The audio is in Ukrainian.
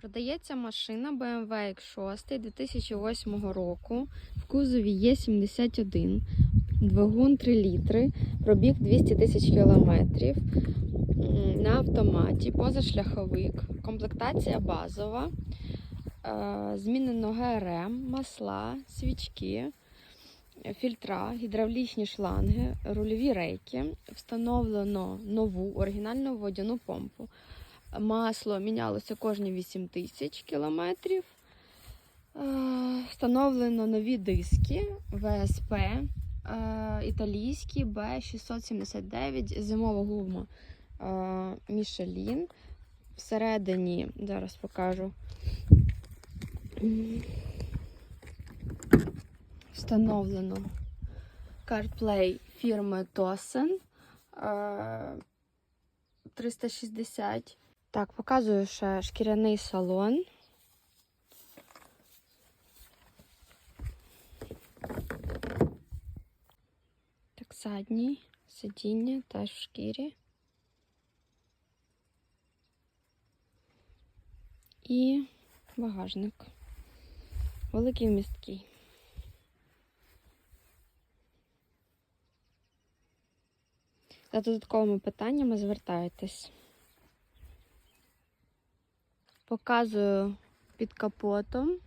Продається машина BMW X6 2008 року. В кузові є 71, двигун 3 літри, пробіг 200 тисяч кілометрів. На автоматі, позашляховик, комплектація базова, е, змінено ГРМ, масла, свічки, фільтра, гідравлічні шланги, рульові рейки. Встановлено нову оригінальну водяну помпу. Масло мінялося кожні 8 тисяч кілометрів. Е, Встановлено нові диски ВСП е, італійські B679, зимова гума е, Michelin. Всередині, зараз покажу. Встановлено CarPlay фірми Tosen е, 360. Так, показую ще шкіряний салон. Так, задній сидіння теж в шкірі. І багажник. Великий вмісткий. За додатковими питаннями звертайтесь. Показую під капотом